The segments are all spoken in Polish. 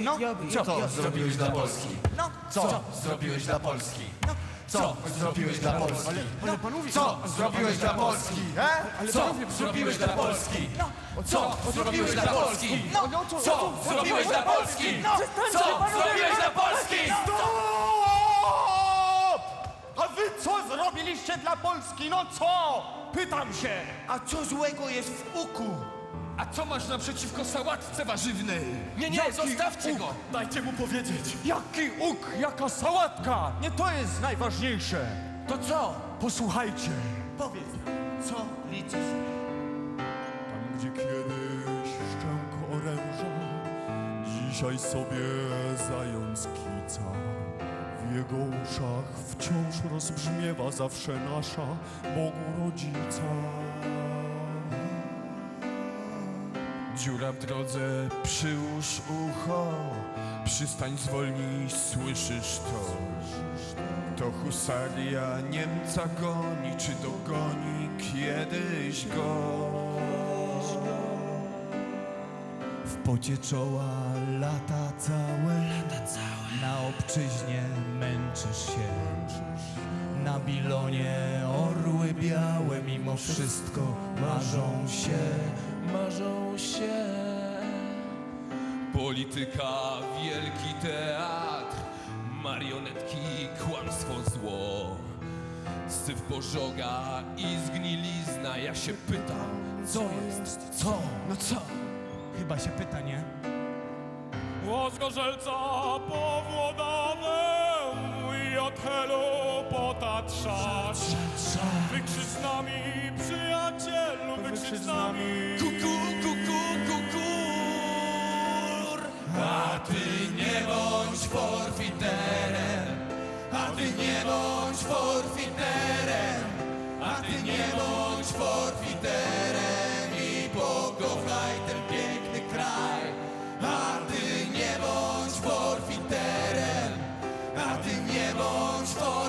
No, Co zrobiłeś dla Polski? no, Co zrobiłeś dla Polski? Co zrobiłeś dla Polski? panowie, Co zrobiłeś dla Polski? Co zrobiłeś dla Polski? Co zrobiłeś dla Polski? no, co, zrobiłeś dla Polski? Co zrobiłeś dla Polski? A wy co zrobiliście dla Polski? No co? Pytam się. A co złego jest w uku? A co masz naprzeciwko sałatce warzywnej? Nie, nie, zostawcie go! Dajcie mu powiedzieć. Jaki uk, jaka sałatka. Nie to jest najważniejsze. To co? Posłuchajcie. Powiedz, co liczysz? Tam, gdzie kiedyś szczęko oręża, dzisiaj sobie zając kica. W jego uszach wciąż rozbrzmiewa zawsze nasza Bogu rodzica. Dziura w drodze, przyłóż ucho, przystań zwolnij, słyszysz to. To husaria Niemca goni, czy dogoni kiedyś go? W pocie czoła lata całe, na obczyźnie męczysz się. Na bilonie orły białe mimo wszystko marzą się, Polityka, wielki teatr, marionetki, kłamstwo, zło. Syf pożoga i zgnilizna, ja się pytam, Co jest? Co? No co? Chyba się pyta, nie? Łoskorzelca po Włodawę i od helu po Tatrzach. Wykrzycz z nami, przyjacielu, wykrzycz z nami. Ty nie bądź forfiterem A ty nie bądź forfiterem A ty nie bądź forfiterem I pokochaj ten piękny kraj. A ty nie bądź forfiterem A ty nie bądź forfiterem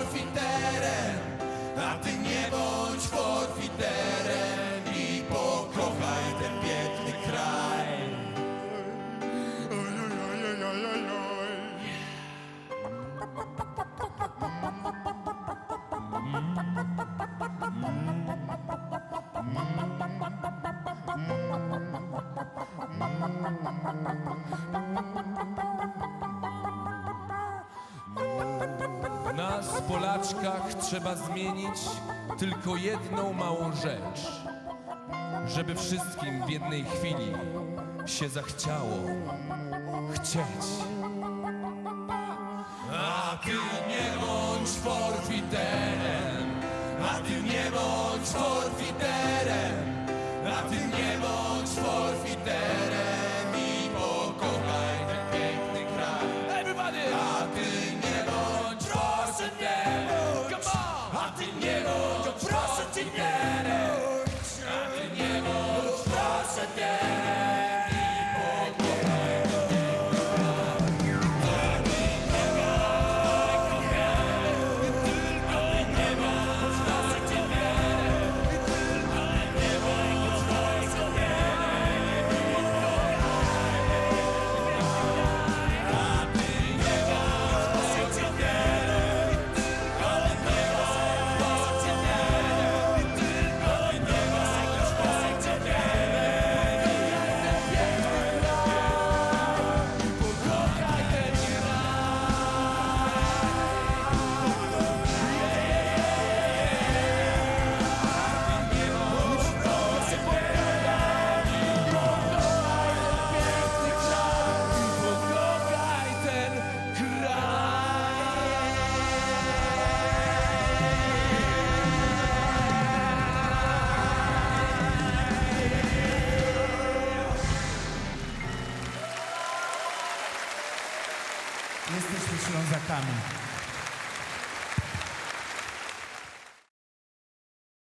Nas, Polaczkach, trzeba zmienić tylko jedną małą rzecz. Żeby wszystkim w jednej chwili się zachciało chcieć. A ty nie bądź forfiterem, a ty nie bądź forfiterem, a ty nie bądź forfiterem Jesteśmy Ślązakami.